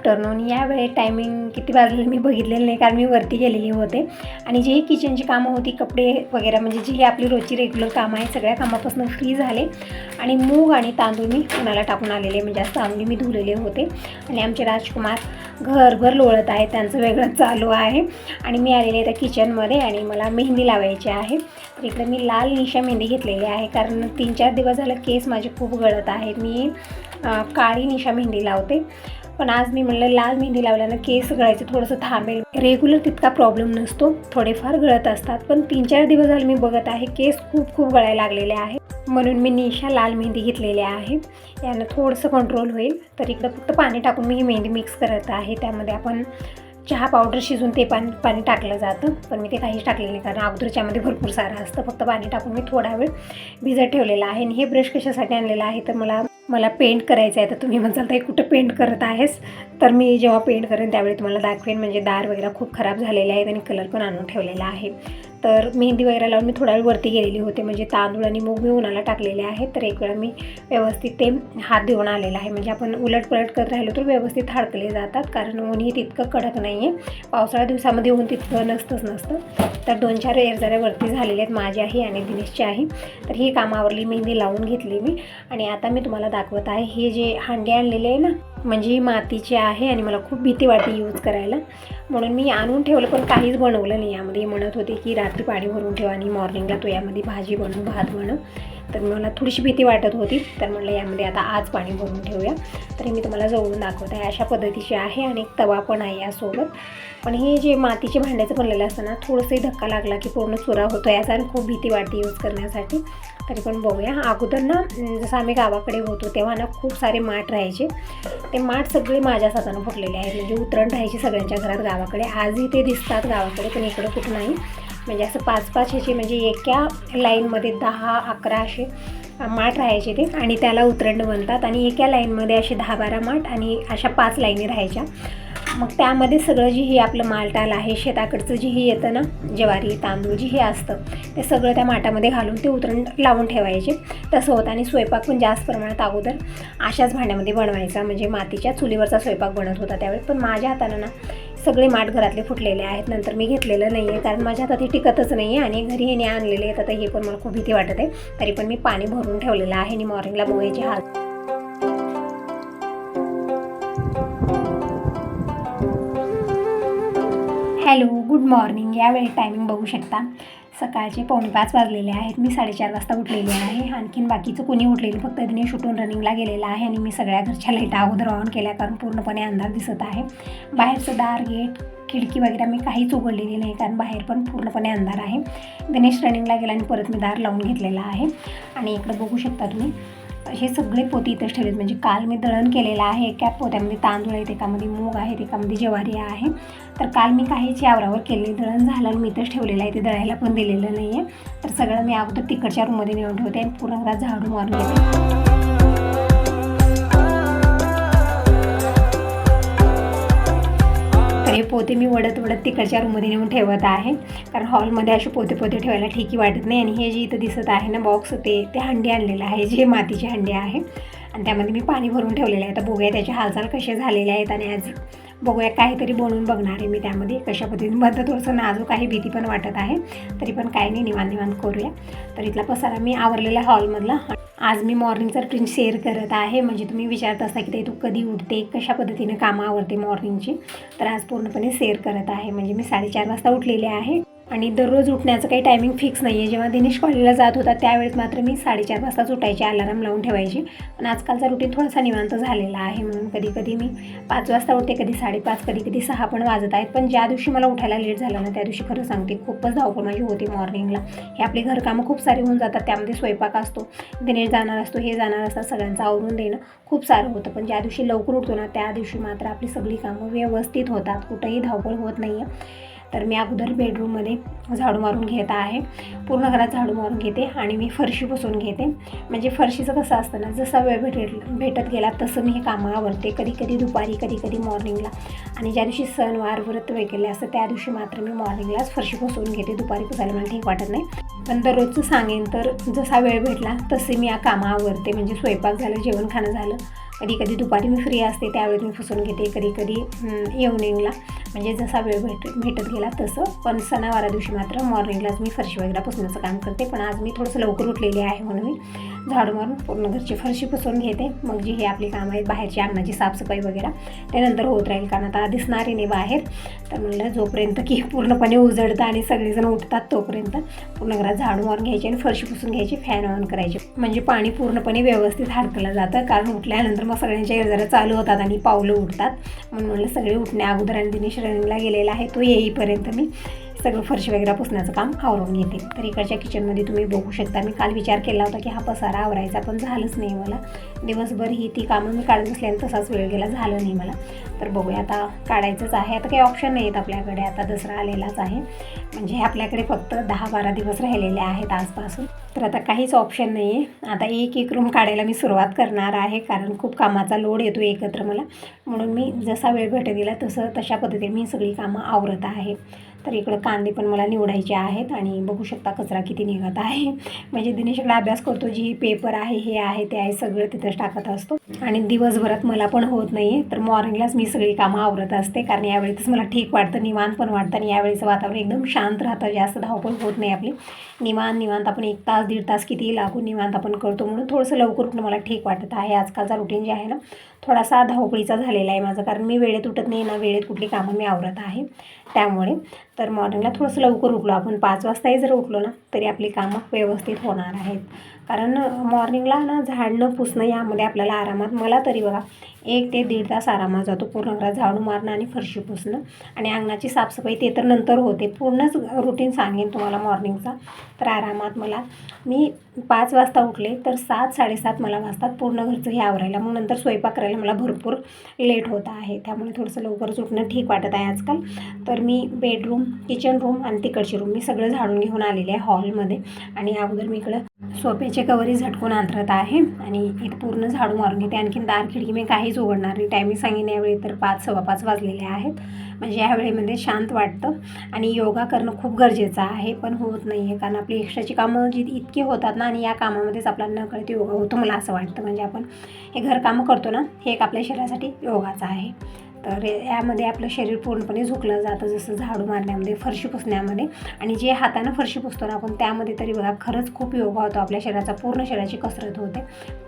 Afternoon या timing किती वाजलेलं मी बघितलेलं नाही कारण मी वरती गेलेली होते. आणि जे किचनची कामं होती कपडे वगैरे म्हणजे जी ही आपली रोजची रेग्युलर कामं आहे सगळ्या कामापासून फ्री झाले. आणि मूग आणि तांदूळ मी उन्हाला टाकून आलेले म्हणजे आज तांदूळ मी धुलेले होते. आणि आमचे राजकुमार घरभर लोळत आहे त्यांचं वेगळं चालू आहे. आणि मी आलेले त्या किचनमध्ये आणि मला मेहंदी लावायची आहे. तर इकडे मी लाल निशा मेहंदी घेतलेली आहे कारण तीन चार दिवस झालं केस माझे खूप गळत आहेत. मी काळी निशा मेहंदी लावते. पण आज मी म्हणलं लाल मेहंदी लावल्यानं केस गळायचं थोडंसं थांबेल. रेग्युलर तितका प्रॉब्लेम नसतो. थोडेफार गळत असतात. पण तीन चार दिवस झाले मी बघत आहे केस खूप खूप गळायला लागलेले आहे. म्हणून मी निशा लाल मेहंदी घेतलेली आहे. यानं थोडंसं कंट्रोल होईल. तर इकडं फक्त पाणी टाकून मी ही मेहंदी मिक्स करत आहे. त्यामध्ये आपण चहा पावडर शिजून ते पाणी पाणी टाकलं जातं. पण मी ते काहीच टाकलेलं नाही कारण अगोदरच्यामध्ये भरपूर सारं असतं. फक्त पाणी टाकून मी थोडा वेळ भिजत ठेवलेला आहे. आणि हे ब्रश कशासाठी आणलेलं आहे तर मला मला पेंट करायचं आहे तर तुम्ही म्हणाल तर हे कुठं पेंट करत आहेस? तर मी जेव्हा पेंट करेन त्यावेळी तुम्हाला दाखवेन. म्हणजे दार वगैरे खूप खराब झालेले आहेत आणि कलर पण आणून ठेवलेला आहे. तर मेहंदी वगैरे लावून मी थोडा वेळ वरती गेलेली होते. म्हणजे तांदूळ आणि मूग मी उन्हाला टाकलेले आहेत. तर एक वेळा मी व्यवस्थित ते हात देऊन आलेला आहे. म्हणजे आपण उलट पलट करत राहिलो तर व्यवस्थित हाडकले जातात. कारण ऊनही तितकं कडक नाही आहे पावसाळ्या दिवसामध्ये ऊन तितकं नसतंच नसतं. तर दोन चार एअर वरती झालेले आहेत. माझी आहे आणि दिनेशची आहे. तर ही कामावरली मेहंदी लावून घेतली मी. आणि आता मी तुम्हाला दाखवत आहे. हे जे हांडे आणलेले आहे ना म्हणजे ही मातीची आहे आणि मला खूप भीती वाटते यूज करायला. म्हणून मी आणून ठेवलं पण काहीच बनवलं नाही. यामध्ये म्हणत होते की रात्री पाणी भरून ठेवा आणि मॉर्निंगला तो यामध्ये भाजी बनव भात बनव. तर मला थोडीशी भीती वाटत होती. तर म्हणलं यामध्ये आता आज पाणी भरून ठेवूया. तरी मी तुम्हाला जवळून दाखवत. आहे अशा पद्धतीची आहे आणि एक तवा पण आहे यासोबत. पण हे जे मातीचे भांड्याचं बनलेलं असतं ना थोडंसंही धक्का लागला की पूर्ण चुरा होतो याचा आणि खूप भीती वाटते यूज करण्यासाठी. तरी पण बघूया. अगोदर ना जसं आम्ही गावाकडे होतो तेव्हा ना खूप सारे माठ राहायचे. ते माठ सगळे माझ्याच हातानं फुटलेले आहेत. म्हणजे उतरण राहायची सगळ्यांच्या घरात गावाकडे. आजही ते दिसतात गावाकडे पण इकडं कुठं नाही. म्हणजे असं पाच पाच ह्याचे म्हणजे एका लाईनमध्ये दहा अकरा असे माठ राहायचे ते. आणि त्याला उतरंड म्हणतात. आणि एका लाईनमध्ये असे दहा बारा माठ आणि अशा पाच लाईनी राहायच्या. मग त्यामध्ये सगळं जे हे आपलं मालटाल आहे शेताकडचं जे हे येतं ना ज्वारी तांदूळ जे हे असतं ते सगळं त्या माठामध्ये घालून ते उतरण लावून ठेवायचे. तसं होतं. आणि स्वयंपाक पण जास्त प्रमाणात अगोदर अशाच भांड्यामध्ये बनवायचा. म्हणजे मातीच्या चुलीवरचा स्वयंपाक बनत होता त्यावेळी पण माझ्या हातानं ना सगळे माठ घरातले फुटलेले आहेत. नंतर मी घेतलेलं नाही आहे कारण माझ्या हातात हे टिकतच नाही आहे आणि घरी येणे आणलेले आहेत. आता हे पण मला खूप भीती वाटत. आहे तरी पण मी पाणी भरून ठेवलेलं आहे. आणि मॉर्निंगला मोयाचे हात हॅलो गुड मॉर्निंग. यावेळी टायमिंग बघू शकता. सकाळचे पावणे पाच वाजलेले आहेत. मी साडेचार वाजता उठलेली आहे. आणखीन बाकीचं कोणी उठलेलं फक्त दिनेश उठून रनिंगला गेलेला आहे आणि मी सगळ्या घरच्या लाईटा अगोदर ऑन केल्या कारण पूर्णपणे अंधार दिसत आहे. बाहेरचं दार गेट खिडकी वगैरे मी काहीच उघडलेली नाही कारण बाहेर पण पूर्णपणे अंधार आहे. दिनेश रनिंगला गेला आणि परत मी दार लावून घेतलेला आहे. आणि इकडं बघू शकता तुम्ही हे सगळे पोती इथंच ठेवलेत. म्हणजे काल मी दळण केलेलं आहे एका पोत्यामध्ये तांदूळ आहेत एकामध्ये मूग आहेत एकामध्ये ज्वारी आहे. तर काल मी काहीच यावरावर केले दळण झालं आणि मी इथंच ठेवलेलं आहे. ते दळायला पण दिलेलं नाही आहे तर सगळं मी अगोदर तिकडच्या रूममध्ये नेऊन ठेवते पूर्ण घरात झाडू मारून घेते हे पोते मी वडत वडत तिकडच्या रूममध्ये नेऊन ठेवत आहे. कारण हॉलमध्ये असे पोते पोते ठेवायला ठीकही वाटत नाही. आणि हे जे इथं दिसत आहे ना बॉक्स ते ते हंडी आणलेलं आहे. जे मातीचे हंडी आहे. आणि त्यामध्ये मी पाणी भरून ठेवलेलं आहे. आता बघूया त्याचे हालचाल कसे झालेले आहेत आणि आज बघूया काहीतरी बनवून बघणार आहे मी त्यामध्ये. कशा पद्धतीने बद्दल थोडंसं नाजूक काही भीती पण वाटत आहे. तरी पण काही नाही निवांत निवांत करूया. तर इथला पसारा मी आवरलेला हॉलमधला. आज मी मॉर्निंगचा रुटीन शेअर करत आहे. म्हणजे तुम्ही विचारत असता की ते तू कधी उठते? कशा पद्धतीने कामं आवडते मॉर्निंगची तर आज पूर्णपणे शेअर करत आहे. म्हणजे मी साडेचार वाजता उठलेले आहे. आणि दररोज उठण्याचं काही टायमिंग फिक्स नाही आहे जेव्हा दिनेश कॉलेजला जात होता त्यावेळेस मात्र मी साडेचार वाजताच उठायची अलाराम लावून ठेवायचे. पण आजकालचा रुटीन थोडासा निवांत झालेला आहे. म्हणून कधी कधी मी पाच वाजता उठते कधी साडेपाच कधी कधी सहा पण वाजत आहेत. पण ज्या दिवशी मला उठायला लेट झालं ना त्या दिवशी खरं सांगते खूपच धावपळ माझी होती मॉर्निंगला हे आपली घरकामं खूप सारी होऊन जातात. त्यामध्ये स्वयंपाक असतो दिनेश जाणार असतो हे जाणार असतात सगळ्यांचं आवरून देणं खूप सारं होतं. पण ज्या दिवशी लवकर उठतो ना त्या दिवशी मात्र आपली सगळी कामं व्यवस्थित होतात. कुठंही धावपळ होत नाही आहे तर मी अगोदर बेडरूममध्ये झाडू मारून घेत आहे. पूर्ण घरात झाडू मारून घेते आणि मी फरशी पुसून घेते. म्हणजे फरशीचं कसं असतं ना जसा वेळ भेटेल भेटत गेला तसं मी हे कामं आवडते कधी कधी दुपारी कधी कधी मॉर्निंगला. आणि ज्या दिवशी सणवार व्रत वगैरे असतं त्या दिवशी मात्र मी मॉर्निंगलाच फरशी पुसून घेते. दुपारी पुसायला मला ठीक वाटत नाही. पण दररोजचं सांगेन तर जसा वेळ भेटला तसे मी या कामं आवरते. म्हणजे स्वयंपाक झालं जेवण खाणं झालं कधी कधी दुपारी मी फ्री असते त्यावेळेस मी फुसून घेते कधी कधी इव्हनिंगला म्हणजे जसा वेळ भेट भेटत गेला तसं. पण सणावारा दिवशी मात्र मॉर्निंगलाच मी फरशी वगैरे पुसण्याचं काम करते. पण आज मी थोडंसं लवकर उठलेली आहे म्हणून मी. झाडू मारून पूर्ण घरची फरशी पुसून घेते. मग जी हे आपली कामं आहेत बाहेरची अंगणाची साफसफाई वगैरे. त्यानंतर होत राहील कारण आता दिसणारी नाही बाहेर तर म्हणलं जोपर्यंत की पूर्णपणे उजळतं आणि सगळेजण उठतात तोपर्यंत पूर्ण घरात झाडू मारून घ्यायची आणि फरशी पुसून घ्यायची फॅन ऑन करायची. म्हणजे पाणी पूर्णपणे व्यवस्थित हाडकलं जातं. कारण उठल्यानंतर मग सगळ्यांच्या जरा चालू होतात आणि पावलं उठतात म्हणून म्हणलं सगळे उठण्या अगोदर आणि दिनेश रनिंगला गेलेला आहे. तो येईपर्यंत मी सगळं फरशी वगैरे पुसण्याचं काम आवरून घेते. तर इकडच्या किचनमध्ये तुम्ही बघू शकता मी काल विचार केला होता की हा पसारा आवरायचा पण झालंच नाही मला. दिवसभर ही ती कामं मी काढत असल्याने तसाच वेळ गेला झालं नाही मला. तर बघूया आता काढायचंच आहे. आता काही ऑप्शन नाही आपल्याकडे आता दसरा आलेलाच आहे. म्हणजे आपल्याकडे फक्त दहा बारा दिवस राहिलेले आहेत आजपासून. तर आता काहीच ऑप्शन नाही आहे आता एक एक रूम काढायला मी सुरुवात करणार आहे कारण खूप कामाचा लोड येतो एकत्र मला. म्हणून मी जसा वेळ भेटत दिला तसं तशा पद्धतीने मी सगळी कामं आवरत आहे. तर इकडं कांदे पण मला निवडायचे आहेत आणि बघू शकता कचरा किती निघत आहे. म्हणजे दिनेशकडे अभ्यास करतो जी पेपर आहे हे आहे ते आहे सगळं तिथंच टाकत असतो. आणि दिवसभरात मला पण होत नाही आहे तर मॉर्निंगलाच मी सगळी कामं आवरत असते. कारण यावेळेतच मला ठीक वाटतं निवांत पण वाटतं आणि यावेळेचं वातावरण एकदम शांत राहतं. जास्त धावपळ होत नाही आपली. निवांत निवांत आपण एक तास दीड तास कितीही लागून निवांत आपण करतो म्हणून थोडंसं लवकर उठणं मला ठीक वाटत आहे. आजकालचा रुटीन जे आहे ना थोडासा धावपळीचा झालेला आहे माझं कारण मी वेळेत उठत नाही ना वेळेत कुठली कामं मी आवरत आहे. त्यामुळे तर मॉर्निंगला थोडंसं लवकर उठलो. आपण पाच वाजताही जर उठलो ना तरी आपली कामं व्यवस्थित होणार आहेत. कारण मॉर्निंगला ना झाडणं पुसणं यामध्ये आपल्याला आरामात मला तरी बघा एक ते दीड तास आरामात जातो पूर्ण घरात झाडू मारणं आणि फरशी पुसणं. आणि अंगणाची साफसफाई ते तर नंतर होते. पूर्णच रुटीन सांगेन तुम्हाला मॉर्निंगचा तर आरामात मला मी पाच वाजता उठले तर सात साडेसात मला वाजतात पूर्ण घरचं हे आवरायला. मग नंतर स्वयंपाक करायला मला भरपूर लेट होत आहे. त्यामुळे थोडंसं लवकरच उठणं ठीक वाटत आहे आजकाल. तर मी बेडरूम किचन रूम आणि तिकडची रूम मी सगळं झाडून घेऊन आलेले आहे हॉलमध्ये आणि अगोदर मी इकडं सोपे सोप्याचे कवरी झटकून अंतरत आहे आणि इथं पूर्ण झाडू मारून घेते. आणखीन दार खिडकी मी काहीच उघडणार नाही. टायमिंग सांगेन यावेळी तर पाच सव्वा पाच वाजलेले आहेत. म्हणजे यावेळेमध्ये शांत वाटतं. आणि योगा करणं खूप गरजेचं आहे पण होत नाही आहे कारण आपली एक्स्ट्राची कामं जी इतकी होतात ना आणि या कामामध्येच आपला नकळत योगा होतो मला असं वाटतं. म्हणजे आपण हे घरकामं करतो ना हे एक आपल्या शरीरासाठी योगाचं आहे. तर यामध्ये आपलं शरीर पूर्णपणे झुकलं जातं जसं झाडू मारण्यामध्ये फरशी पुसण्यामध्ये. आणि जे हातानं फरशी पुसतो ना आपण त्यामध्ये तरी बघा खरंच खूप योगा होतो आपल्या शरीराचा. पूर्ण शरीराची कसरत होते.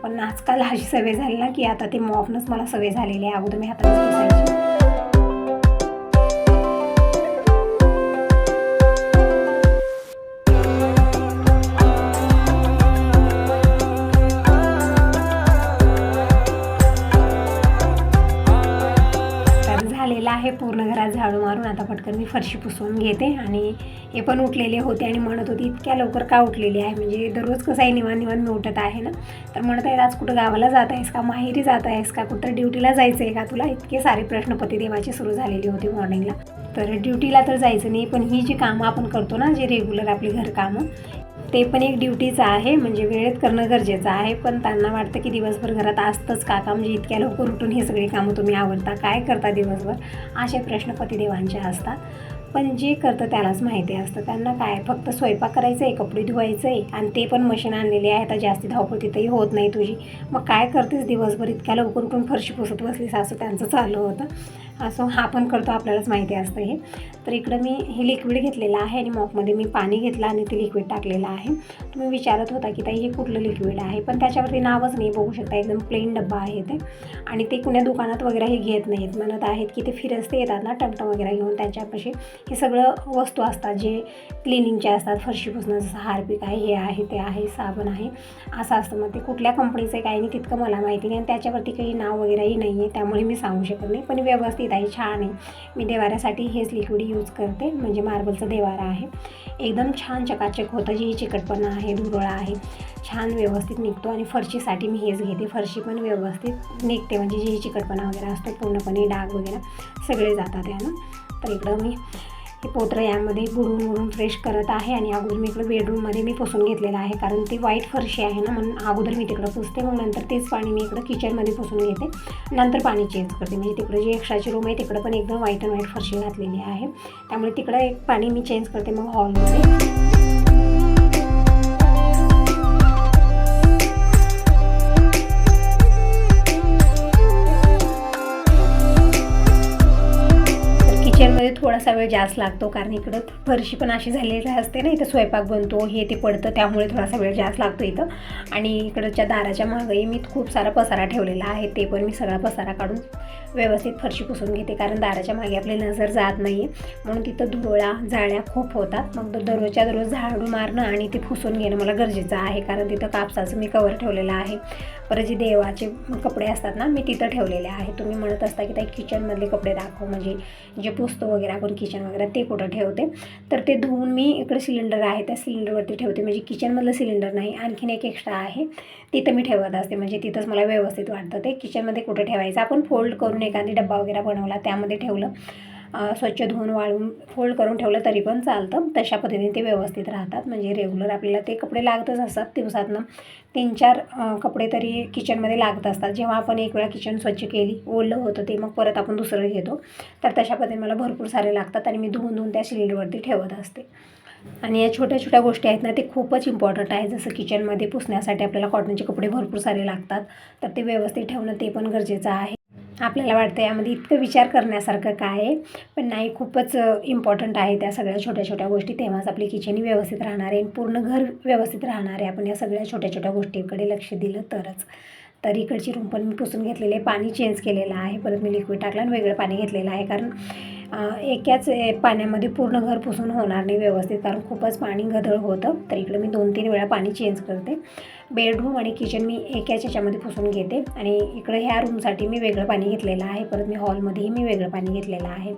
पण आजकाल अशी सवय झाली ना की आता ते मॉपनंच मला सवय झालेली आहे. अगोदर मी हाताने पुसायची. तर मी फरशी पुसवून घेते आणि हे पण उठलेले होते आणि म्हणत होती इतक्या लवकर का उठलेली आहे? म्हणजे दररोज कसं आहे निवान निवान मी उठत आहे ना? तर म्हणत आहे आज कुठं गावाला जात आहेस का? माहेरी जात आहेस का? कुठं ड्युटीला जायचं आहे का तुला? इतके सारे प्रश्न देवाची सुरू झालेली होती मॉर्निंगला तर ड्युटीला तर जायचं नाही पण ही जी कामं आपण करतो ना जे रेग्युलर आपली घरकामं ते पण एक ड्युटीचं आहे म्हणजे वेळेत करणं गरजेचं आहे. पण त्यांना वाटतं की दिवसभर घरात असतंच काका म्हणजे इतक्या लवकर उठून हे सगळी कामं तुम्ही आवडता काय करता दिवसभर? असे प्रश्न पतिदेवांचे असतात. पण जे करतं त्यालाच माहिती असतं. त्यांना काय? फक्त स्वयंपाक करायचं आहे कपडे धुवायचं आहे आणि ते पण मशीन आणलेली आहे. आता जास्ती धावपळ तिथंही होत नाही तुझी. मग काय करतेस दिवसभर? इतक्या लवकर उठून फरशी पुसत बसलीस असं त्यांचं चालू होतं. असं हा पण करतो आपल्यालाच माहिती असतं हे. तर इकडं मी हे लिक्विड घेतलेलं आहे आणि मॉकमध्ये मी पाणी घेतलं आणि ते लिक्विड टाकलेलं आहे. तुम्ही विचारत होता की ताई हे कुठलं लिक्विड आहे? पण त्याच्यावरती नावच नाही बघू शकता. एकदम प्लेन डब्बा आहे ते. आणि ते कुण्या दुकानात वगैरे हे घेत नाहीत. म्हणत आहेत की ते फिरस्ते येतात ना टमटम वगैरे घेऊन त्यांच्यापाशी हे सगळं वस्तू असतात जे क्लिनिंगच्या असतात फरशी पुसणं जसं हार्पिक आहे हे आहे ते आहे साबण आहे असं असतं. मग ते कुठल्या कंपनीचं काही नाही तितकं मला माहिती नाही आणि त्याच्यावरती काही नाव वगैरेही नाही आहे त्यामुळे मी सांगू शकत नाही. पण व्यवस्थित आहे छान आहे. मी देवाऱ्यासाठी हेच लिक्विड यूज करते म्हणजे मार्बलचं देवारा आहे. एकदम छान चकाचक होतं जी चिकटपणा आहे धुरळा आहे. छान व्यवस्थित निघतो आणि फरशीसाठी मी हेच घेते. फरशी पण व्यवस्थित निघते म्हणजे जी चिकटपणा वगैरे असतो पूर्णपणे डाग वगैरे सगळे जातात यानं तर इकडं मी हे पोत्र यामध्ये बुडून बुडून फ्रेश करत आहे आणि अगोदर मी इकडं बेडरूममध्ये मी पुसून घेतलेलं आहे. कारण ती व्हाईट फरशी आहे ना म्हणून अगोदर मी तिकडं पुसते. मग नंतर तेच पाणी मी इकडं किचनमध्ये पुसून घेते. नंतर पाणी चेंज करते. म्हणजे तिकडं जी एक्स्ट्राची रूम आहे तिकडं पण एकदम व्हाईट अँड व्हाईट फरशी घातलेली आहे. त्यामुळे तिकडं एक पाणी मी चेंज करते मग हॉलमध्ये थोडासा वेळ जास्त लागतो कारण इकडं फरशी पण अशी झालेली असते ना इथं स्वयंपाक बनतो हे ते पडतं त्यामुळे थोडासा वेळ जास्त लागतो इथं. आणि इकडच्या दाराच्या मागंही मी खूप सारा पसारा ठेवलेला आहे ते पण मी सगळा पसारा काढून व्यवस्थित फरशी पुसून घेते कारण दाराच्या मागे आपली नजर जात नाही आहे म्हणून तिथं धुरोळा जाळ्या खूप होतात. मग दररोजच्या दररोज झाडू मारणं आणि ते पुसून घेणं मला गरजेचं आहे कारण तिथं कापसाचं मी कवर ठेवलेलं आहे. परत जे देवाचे कपडे असतात ना मी तिथं ठेवलेले आहे. तुम्ही म्हणत असता की त्या किचनमधले कपडे दाखव म्हणजे जे पुसतो वगैरे आपण किचन वगैरे ते कुठं ठेवते. तर ते धुवून मी इकडे सिलेंडर आहे त्या सिलेंडरवरती ठेवते. म्हणजे किचनमधलं सिलेंडर नाही आणखीन एक एक्स्ट्रा आहे. तिथं मी ठेवत असते. म्हणजे तिथंच मला व्यवस्थित वाटतं ते. किचनमध्ये कुठं ठेवायचं? आपण फोल्ड करून एखादी डब्बा वगैरे बनवला त्यामध्ये ठेवलं. स्वच्छ धुवून वाळून फोल्ड करून ठेवलं तरी पण चालतं. तशा पद्धतीने ते व्यवस्थित राहतात. म्हणजे रेग्युलर आपल्याला ते कपडे लागतच असतात दिवसातनं. तीन चार कपडे तरी किचनमध्ये लागत असतात. जेव्हा आपण एक वेळा किचन स्वच्छ केली ओलं होतं ते मग परत आपण दुसरं घेतो. तर तशा पद्धतीने मला भरपूर सारे लागतात आणि मी धुवून धुवून त्या सिलेंडरवरती ठेवत असते. आणि या छोट्या छोट्या गोष्टी आहेत ना ते खूपच इम्पॉर्टंट आहे. जसं किचनमध्ये पुसण्यासाठी आपल्याला कॉटनचे कपडे भरपूर सारे लागतात. तर ते व्यवस्थित ठेवणं ते पण गरजेचं आहे. आपल्याला वाटतं यामध्ये इतकं विचार करण्यासारखं काय आहे? पण नाही खूपच इम्पॉर्टंट आहे त्या सगळ्या छोट्या छोट्या गोष्टी. तेव्हाच आपली किचन व्यवस्थित राहणार आहे आणि पूर्ण घर व्यवस्थित राहणार आहे. आपण या सगळ्या छोट्या छोट्या गोष्टीकडे लक्ष दिलं तरच. तर इकडची रूम पण मी पुसून घेतलेली आहे. पाणी चेंज केलेलं आहे. परत मी लिक्विड टाकलं आणि वेगळं पाणी घेतलेलं आहे. कारण एकाच पाण्यामध्ये पूर्ण घर पुसून होणार नाही व्यवस्थित कारण खूपच पाणी गदळ होतं. तर इकडे मी दोन तीन वेळा पाणी चेंज करते. बेडरूम आणि किचन मी एकाच ह्याच्यामध्ये पुसून घेते. आणि इकडं ह्या रूमसाठी मी वेगळं पाणी घेतलेलं आहे. परत मी हॉलमध्येही मी वेगळं पाणी घेतलेलं आहे.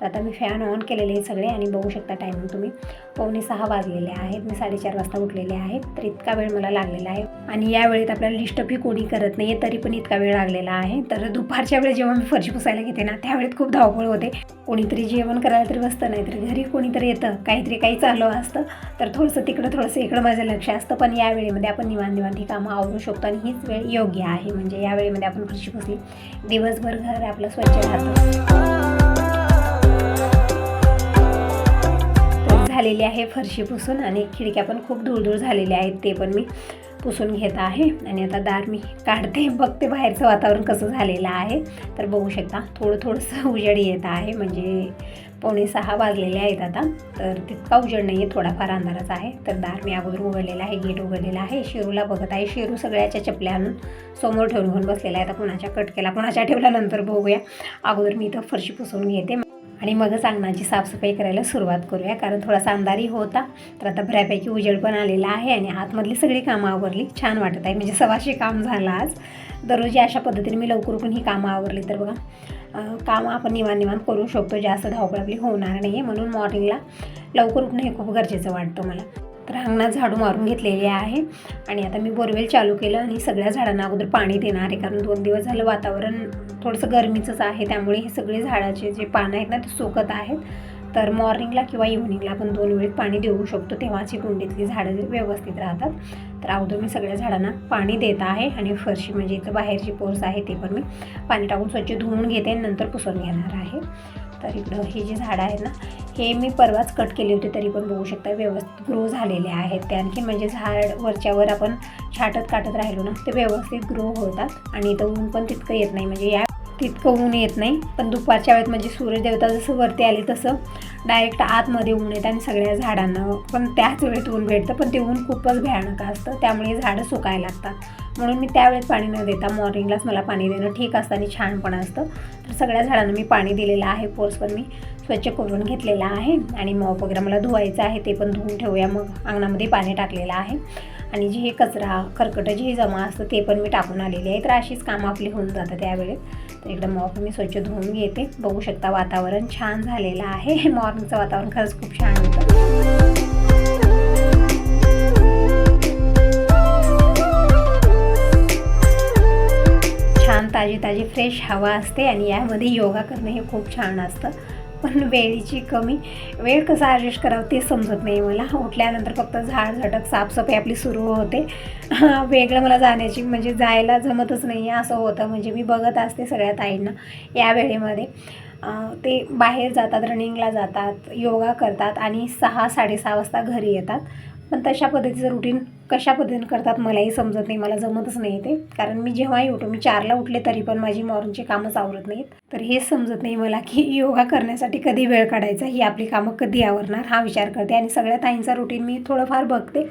तर आता मी फॅन ऑन केलेले आहे सगळे आणि बघू शकता टायमिंग तुम्ही. पावणे सहा वाजलेले आहेत मी साडेचार वाजता उठलेले आहे तर इतका वेळ मला लागलेला आहे. आणि या वेळेत आपल्याला डिस्टर्बही कोणी करत नाही आहे तरी पण इतका वेळ लागलेला आहे. तर दुपारच्या वेळेस जेव्हा मी फरशी पुसायला घेते ना त्यावेळेत खूप धावपळ होते. कोणीतरी जेवण करायला तरी बसतं नाही तर घरी कोणीतरी येतं काहीतरी काही चालू असतं. तर थोडंसं तिकडं थोडंसं इकडं माझं लक्ष असतं पण या वेळेमध्ये आपण निवांत निवांत ही कामं आवरू शकतो आणि हीच वेळ योग्य आहे. म्हणजे या वेळेमध्ये आपण फरशी पुसली. दिवसभर घर आपलं स्वच्छ राहतं. झालेली आहे फरशी पुसून आणि खिडक्या पण खूप धूळधूळ झालेल्या आहेत ते पण मी पुसून घेत आहे. आणि आता दार मी काढते बघते बाहेरचं वातावरण कसं झालेलं आहे. तर बघू शकता थोडं थोडंसं उजेड येत आहे म्हणजे पावणे सहा वाजलेले आहेत आता. तर तितका उजेड नाही आहे थोडाफार अंधारच आहे. तर दार मी अगोदर उघडलेला आहे गेट उघडलेला आहे. शेरूला बघत आहे शेरू सगळ्याच्या चपल्या आणून समोर ठेवून घेऊन बसलेला आहे. आता कुणाच्या कट केला कुणाच्या ठेवल्यानंतर बघूया. अगोदर मी इथं फरशी पुसून घेते. आणि मगच अंगणाची साफसफाई करायला सुरुवात करूया. कारण थोडासा अंधारी होता तर आता बऱ्यापैकी उजेड पण आलेला आहे आणि आतमधली सगळी कामं आवरली. छान वाटत आहे. म्हणजे सवाशे काम झालं आज. दररोज अशा पद्धतीने मी लवकर उठून ही कामं आवरली. तर बघा कामं आपण निवान निवान करू शकतो. जास्त धावपळ आपली होणार नाही आहे म्हणून मॉर्निंगला लवकर उठणं हे खूप गरजेचं वाटतं मला. तर अंगणात झाडू मारून घेतलेली आहे. आणि आता मी बोरवेल चालू केलं आणि सगळ्या झाडांना अगोदर पाणी देणार आहे. कारण दोन दिवस झालं वातावरण थोडंसं गरमीचंच आहे. त्यामुळे हे सगळे झाडाचे जे पानं आहेत ना ते सुकत आहेत. तर मॉर्निंगला किंवा इव्हनिंगला आपण दोन वेळेत पाणी देऊ शकतो. तेव्हाची कुंडीतली झाडं व्यवस्थित राहतात. तर अगोदर मी सगळ्या झाडांना पाणी देत आहे. आणि फरशी म्हणजे इथं बाहेरची पोर्स आहे ते पण मी पाणी टाकून स्वच्छ धुवून घेते आणि नंतर पुसून घेणार आहे. तर इकडं हे जे झाडं आहेत ना हे मी परवाच कट केले होते तरी पण बघू शकता व्यवस्थित ग्रो झालेले आहेत ते. आणखी म्हणजे झाड वरच्यावर आपण छाटत काटत राहिलो ना ते व्यवस्थित ग्रो होतात आणि इथं ऊन पण तितकं येत नाही. म्हणजे या तितकं ऊन येत नाही पण दुपारच्या वेळेत म्हणजे सूर्यदेवता जसं वरती आले तसं डायरेक्ट आतमध्ये ऊन येतं आणि सगळ्या झाडांना. पण त्याच वेळेत ऊन भेटतं पण ते ऊन खूपच भयानक असतं त्यामुळे झाडं सुकायला लागतात. म्हणून मी त्यावेळेस पाणी न देता मॉर्निंगलाच मला पाणी देणं ठीक असतं आणि छान पण असतं. तर सगळ्या झाडांना मी पाणी दिलेलं आहे पोर्स पण मी स्वच्छ करून घेतलेला आहे आणि मॉप वगैरे मला धुवायचं आहे ते पण धुवून ठेवूया. मग अंगणामध्ये पाणी टाकलेलं आहे. आणि जे हे कचरा कर्कट जे जमा असतं ते पण मी टाकून आलेली आहे. तर अशीच कामं आपली होऊन जातं त्यावेळेस तर एकदम मॉप मी स्वच्छ धुवून घेते. बघू शकता वातावरण छान झालेलं आहे. मॉर्निंगचं वातावरण खरंच खूप छान होतं. ताजी ताजी फ्रेश हवा असते आणि यामध्ये योगा करणं हे खूप छान असतं. पण वेळेची कमी वेळ कसा ॲडजस्ट करावं ते समजत नाही मला. उठल्यानंतर फक्त झाड झटक साफसफाई आपली सुरू होते. वेगळं मला जाण्याची म्हणजे जायला जमतच नाही आहे असं होतं. म्हणजे मी बघत असते सगळ्या ताईंना या वेळेमध्ये. ते बाहेर जातात रनिंगला जातात योगा करतात आणि सहा साडेसहा वाजता घरी येतात. पण तशा पद्धतीचं रुटीन कशा पद्धतीने करतात मलाही समजत नाही मला जमतच नाही ते. कारण मी जेव्हाही उठो मी चारला उठले तरी पण माझी मॉर्निंगची कामच आवरत नाहीत. तर हेच समजत नाही मला की योगा करण्यासाठी कधी वेळ काढायचा ही आपली कामं कधी आवरणार हा विचार करते. आणि सगळ्या ताईंचा रुटीन मी थोडंफार बघते.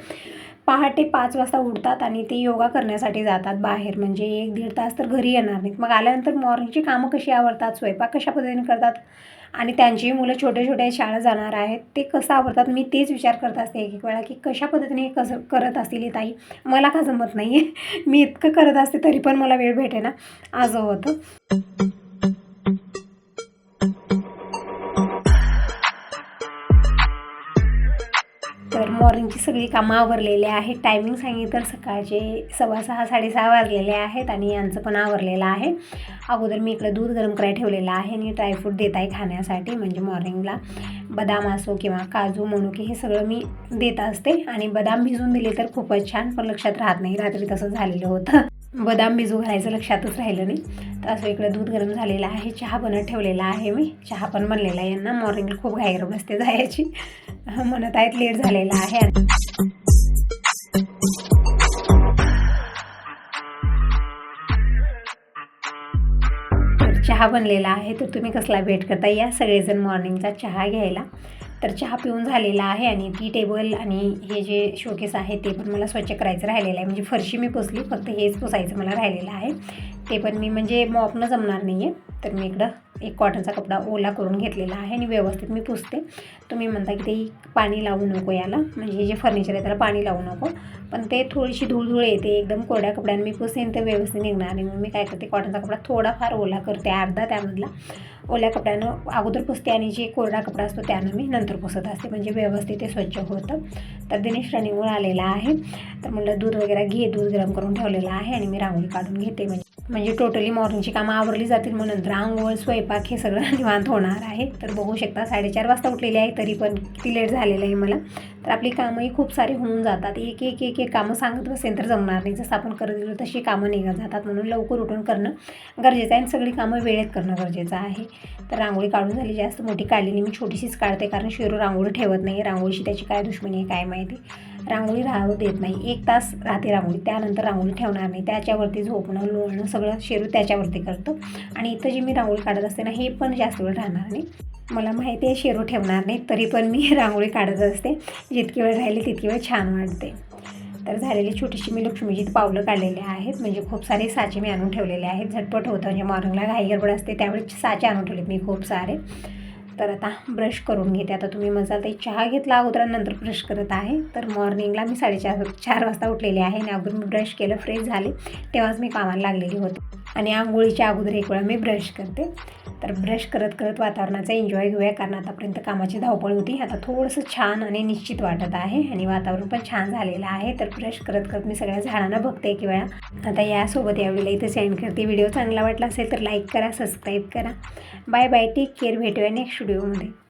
पहाटे पाच वाजता उठतात आणि ते योगा करण्यासाठी जातात बाहेर. म्हणजे एक दीड तास तर घरी येणार नाहीत. मग आल्यानंतर मॉर्निंगची कामं कशी आवडतात स्वयंपाक कशा पद्धतीने करतात आणि त्यांची मुलं छोट्या छोट्या शाळा जाणार आहेत. ते कसं आवडतात? मी तेच विचार करत असते एक एक वेळा की कशा पद्धतीने हे कसं करत असतील ही ताई? मला का जमत नाही आहे मी इतकं करत असते तरी पण मला वेळ भेटे ना असं होतं. मॉर्निंगची सगळी कामं आवरलेली आहेत. टायमिंग सांगितलं तर सकाळचे सव्वा सहा साडेसहा वाजलेले आहेत आणि यांचं पण आवरलेलं आहे. अगोदर मी इकडं दूध गरम करायला ठेवलेलं आहे आणि ड्रायफ्रूट देत आहे खाण्यासाठी. म्हणजे मॉर्निंगला बदाम असो किंवा काजू मनुके हे सगळं मी देत असते. आणि बदाम भिजून दिले तर खूपच छान पण लक्षात राहत नाही. रात्री तसं झालेलं होतं. बदाम भिजू घालायचं लक्षातच राहिलं नाही. असं इकडं दूध गरम झालेलं आहे चहा बनत ठेवलेला आहे मी. चहा पण बनलेला आहे यांना. मॉर्निंगला खूप घाईर बसते जायची. म्हणत आहेत लेट झालेला आहे. तर चहा बनलेला आहे तर तुम्ही कसला वेट करता? या सगळेजण मॉर्निंगचा चहा घ्यायला. तर चहा पिऊन झालेला आहे आणि टी टेबल आणि हे जे शोकेस आहे ते पण मला स्वच्छ करायचं राहिलेलं आहे. म्हणजे फरशी मी पुसली फक्त हेच पुसायचं मला राहिलेलं आहे. ते पण मी म्हणजे मॉपनं जमणार नाही आहे तर मी इकडं एक कॉटनचा कपडा ओला करून घेतलेला आहे आणि व्यवस्थित मी पुसते. तुम्ही म्हणता की ते पाणी लावू नको याला. म्हणजे जे फर्निचर आहे त्याला पाणी लावू नको. पण ते थोडीशी धूळधूळ येते. एकदम कोरड्या कपड्याने मी पुसेन ते व्यवस्थित निघणार आणि मग मी काय करते कॉटनचा कपडा थोडाफार ओला करते अर्धा त्यामधला. ओल्या कपड्यानं अगोदर पुसते आणि जे कोरडा कपडा असतो त्यानं मी नंतर पुसत असते. म्हणजे व्यवस्थित ते स्वच्छ होतं. तर दिनेश रनिंगवर आलेला आहे. तर म्हणलं दूध वगैरे घे दूध गरम करून ठेवलेलं आहे आणि मी रांगोळी काढून घेते. म्हणजे म्हणजे टोटली मॉर्निंगची कामं आवरली जातील म्हणून रांगोळ स्वयंपाक हे सगळं निवांत होणार आहे. तर बघू शकता साडेचार वाजता उठलेली आहे तरी पण किती लेट झालेलं आहे मला. तर आपली कामंही खूप सारी होऊन जातात. एक एक एक एक कामं सांगत बसेल तर जमणार नाही. जसं आपण करत गेलो तशी कामं निघत जातात. म्हणून लवकर उठून करणं गरजेचं आहे आणि सगळी कामं वेळेत करणं गरजेचं आहे. तर रांगोळी काढून झाली जास्त मोठी काढलेली मी छोटीशीच काढते कारण शेरू रांगोळी ठेवत नाही. रांगोळीशी त्याची काय दुश्मनी आहे काय माहिती. रांगोळी राहू देत नाही. एक तास राहते रांगोळी त्यानंतर रांगोळी ठेवणार नाही. त्याच्यावरती झोपणं लोळणं सगळं शेरू त्याच्यावरती करतो. आणि इथं जी मी रांगोळी काढत असते ना हे पण जास्त वेळ राहणार नाही. मला माहिती आहे शेरू ठेवणार नाही तरी पण मी रांगोळी काढत असते. जितकी वेळ राहिली तितकी वेळ छान वाटते तर झालेली छोटीशी मी लक्ष्मीजीत पावलं काढलेली आहेत. म्हणजे खूप सारे साचे मी आणून ठेवलेले आहेत. झटपट होतं. म्हणजे मॉर्निंगला घाई गडबड असते त्यावेळी साचे आणून ठेवलेत मी खूप सारे. तर आता ब्रश करून घेते. आता तुम्ही मजा ते चहा घेतला अगोदर नंतर ब्रश करत आहे. तर मॉर्निंगला मी साडेचार चार वाजता उठलेले आहे आणि अगोदर मी ब्रश केलं फ्रेश झाले. तेव्हाच मी कामाला लागलेली होते. आणि आंघोळीच्या अगोदर एक वेळा मी ब्रश करते. तर ब्रश करत करत वातावरणाचा एन्जॉय घेऊया कारण आतापर्यंत कामाची धावपळ होती. आता थोडंसं छान आणि निश्चित वाटत आहे आणि वातावरण पण छान झालेलं आहे. तर ब्रश करत करत मी सगळ्या झाडांना बघते एक वेळा. आता यासोबत यावेळेला इथं सेंड करते. व्हिडिओ चांगला वाटला असेल तर लाईक करा सबस्क्राईब करा. बाय बाय टेक केअर भेटूया नेक्स्ट व्हिडिओमध्ये